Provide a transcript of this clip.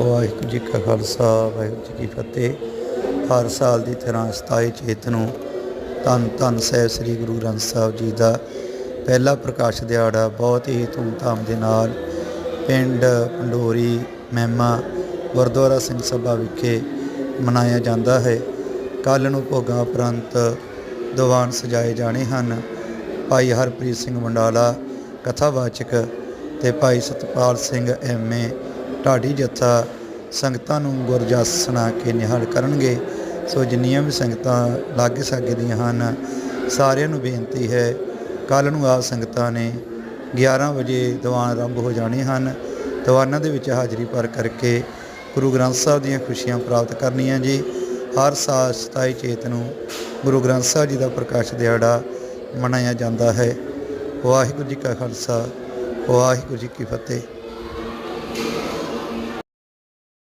ਵਾਹਿਗੁਰੂ ਜੀ ਕਾ ਖਾਲਸਾ, ਵਾਹਿਗੁਰੂ ਜੀ ਕੀ ਫਤਿਹ। ਹਰ ਸਾਲ ਦੀ ਤਰ੍ਹਾਂ 27 ਚੇਤ ਨੂੰ ਧੰਨ ਧੰਨ ਸਾਹਿਬ ਸ੍ਰੀ ਗੁਰੂ ਗ੍ਰੰਥ ਸਾਹਿਬ ਜੀ ਦਾ ਪਹਿਲਾ ਪ੍ਰਕਾਸ਼ ਦਿਹਾੜਾ ਬਹੁਤ ਹੀ ਧੂਮਧਾਮ ਦੇ ਨਾਲ ਪਿੰਡ ਪੰਡੋਰੀ ਮਹਿਮਾ ਗੁਰਦੁਆਰਾ ਸਿੰਘ ਸਭਾ ਵਿਖੇ ਮਨਾਇਆ ਜਾਂਦਾ ਹੈ। ਕੱਲ ਨੂੰ ਭੋਗਾਂ ਉਪਰੰਤ ਦੀਵਾਨ ਸਜਾਏ ਜਾਣੇ ਹਨ। ਭਾਈ ਹਰਪ੍ਰੀਤ ਸਿੰਘ ਮੰਡਾਲਾ, ਕਥਾਵਾਚਕ ਤੇ ਭਾਈ ਸਤਪਾਲ ਸਿੰਘ ਐਮਏ ਢਾਡੀ ਜੱਥਾ ਸੰਗਤਾਂ ਨੂੰ ਗੁਰਜਸ ਸੁਣਾ ਕੇ ਨਿਹਾਲ ਕਰਨਗੇ। ਸੋ ਜਿੰਨੀਆਂ ਵੀ ਸੰਗਤਾਂ ਲਾਗੇ ਸਾਗੇ ਦੀਆਂ ਹਨ, ਸਾਰਿਆਂ ਨੂੰ ਬੇਨਤੀ ਹੈ ਕੱਲ ਨੂੰ ਆ ਸੰਗਤਾਂ ਨੇ 11 ਵਜੇ ਦੀਵਾਨ ਆਰੰਭ ਹੋ ਜਾਣੇ ਹਨ। ਦੀਵਾਨਾਂ ਦੇ ਵਿੱਚ ਹਾਜ਼ਰੀ ਭਰ ਕਰਕੇ ਗੁਰੂ ਗ੍ਰੰਥ ਸਾਹਿਬ ਦੀਆਂ ਖੁਸ਼ੀਆਂ ਪ੍ਰਾਪਤ ਕਰਨੀਆਂ ਜੀ। ਹਰ ਸਾਲ 27 ਚੇਤ ਨੂੰ ਗੁਰੂ ਗ੍ਰੰਥ ਸਾਹਿਬ ਜੀ ਦਾ ਪ੍ਰਕਾਸ਼ ਦਿਹਾੜਾ ਮਨਾਇਆ ਜਾਂਦਾ ਹੈ। ਵਾਹਿਗੁਰੂ ਜੀ ਕਾ ਖਾਲਸਾ, ਵਾਹਿਗੁਰੂ ਜੀ ਕੀ ਫਤਿਹ।